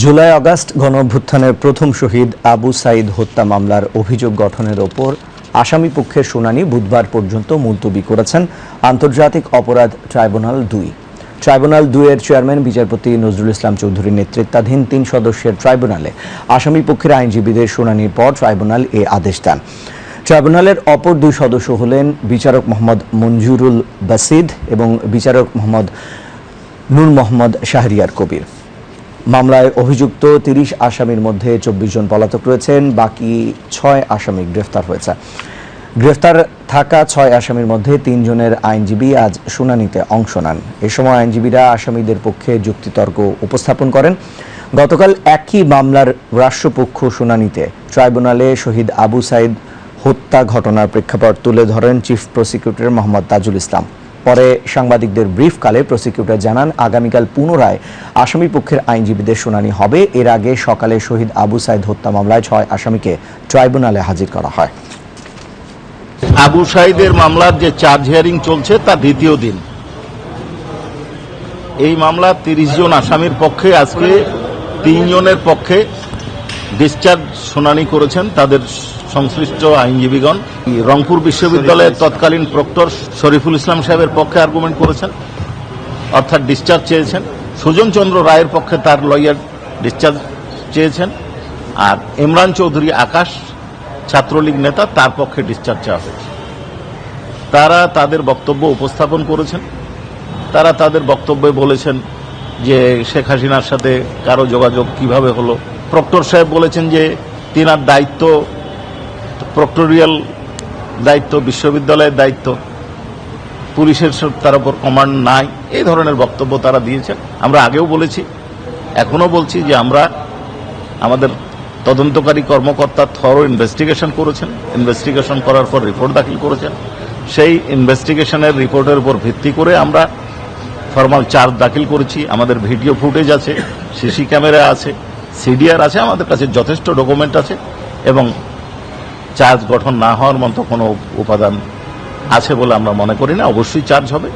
July August গণঅভ্যুত্থানের প্রথম শহীদ আবু সাইদ হত্যা মামলার অভিযোগ গঠনের ওপর আসামি পক্ষের শুনানি বুধবার পর্যন্ত মুলতবি করেছেন আন্তর্জাতিক অপরাধ ট্রাইব্যুনাল দুই। ট্রাইব্যুনাল দুইয়ের চেয়ারম্যান বিচারপতি নজরুল ইসলাম চৌধুরীর নেতৃত্বাধীন তিন সদস্যের ট্রাইব্যুনালে আসামি পক্ষের আইনজীবীদের শুনানির পর ট্রাইব্যুনাল এ আদেশ দেন। ট্রাইব্যুনালের অপর দুই সদস্য হলেন বিচারক মোহাম্মদ মঞ্জুরুল বাসিদ এবং বিচারক মোহাম্মদ নূর মোহাম্মদ শাহরিয়ার কবির। মামলায় অভিযুক্ত তিরিশ আসামির মধ্যে চব্বিশ জন পলাতক রয়েছেন, বাকি ছয় আসামি গ্রেফতার হয়েছে। গ্রেফতার থাকা ছয় আসামির মধ্যে তিনজনের আইনজীবী আজ শুনানিতে অংশ নেন। এ সময় আইনজীবীরা আসামিদের পক্ষে যুক্তিতর্ক উপস্থাপন করেন। গতকাল একই মামলার রাষ্ট্রপক্ষ শুনানিতে ট্রাইব্যুনালে শহীদ আবু সাইদ হত্যা ঘটনার প্রেক্ষাপট তুলে ধরেন চিফ প্রসিকিউটর মোহাম্মদ তাজুল ইসলাম। পরে সাংবাদিকদের ব্রিফকালে প্রসিকিউটর জানান, আগামীকাল পুনরায় আসামি পক্ষের আইনজীবীদের শুনানি হবে। এর আগে সকালে শহীদ আবু সাইদ হত্যা মামলায় ছয় আসামিকে ট্রাইব্যুনালে হাজির করা হয়। আবু সাইদের মামলার যে চার্জ হিয়ারিং চলছে তার দ্বিতীয় দিন। এই মামলা তিরিশ জন আসামির পক্ষে, আজকে তিনজনের পক্ষে ডিসচার্জ শুনানি করেছেন। তাদের সংশ্লিষ্ট আইনজীবীগণ রংপুর বিশ্ববিদ্যালয়ের তৎকালীন প্রক্টর শরীফুল ইসলাম সাহেবের পক্ষে আর্গুমেন্ট করেছেন? অর্থাৎ ডিসচার্জ চেয়েছেন। সুজন চন্দ্র রায়ের পক্ষে তার লয়ার ডিসচার্জ চেয়েছেন। আর ইমরান চৌধুরী আকাশ ছাত্রলীগ নেতা তার পক্ষে ডিসচার্জ চাওয়া হয়েছে। তারা তাদের বক্তব্য উপস্থাপন করেছেন। তারা তাদের বক্তব্যে বলেছেন যে শেখ হাসিনার সাথে কারও যোগাযোগ কীভাবে হলো? প্রক্টর সাহেব বলেছেন যে তিনার দায়িত্ব প্রক্টোরিয়াল দায়িত্ব, বিশ্ববিদ্যালয়ের দায়িত্ব, পুলিশের তার উপর কমান্ড নাই, এই ধরনের বক্তব্য তারা দিয়েছেন। আমরা আগেও বলেছি, এখনও বলছি যে আমরা আমাদের তদন্তকারী কর্মকর্তা থর ইনভেস্টিগেশন করেছেন। ইনভেস্টিগেশন করার পর রিপোর্ট দাখিল করেছেন। সেই ইনভেস্টিগেশনের রিপোর্টের উপর ভিত্তি করে আমরা ফর্মাল চার্জ দাখিল করেছি। আমাদের ভিডিও ফুটেজ আছে, সিসি ক্যামেরা আছে, সিডিআর আছে, আমাদের কাছে যথেষ্ট ডকুমেন্ট আছে এবং চার্জ গঠন না হওয়ার মতো কোনো উপাদান আছে বলে আমরা মনে করি না। অবশ্যই চার্জ হবে।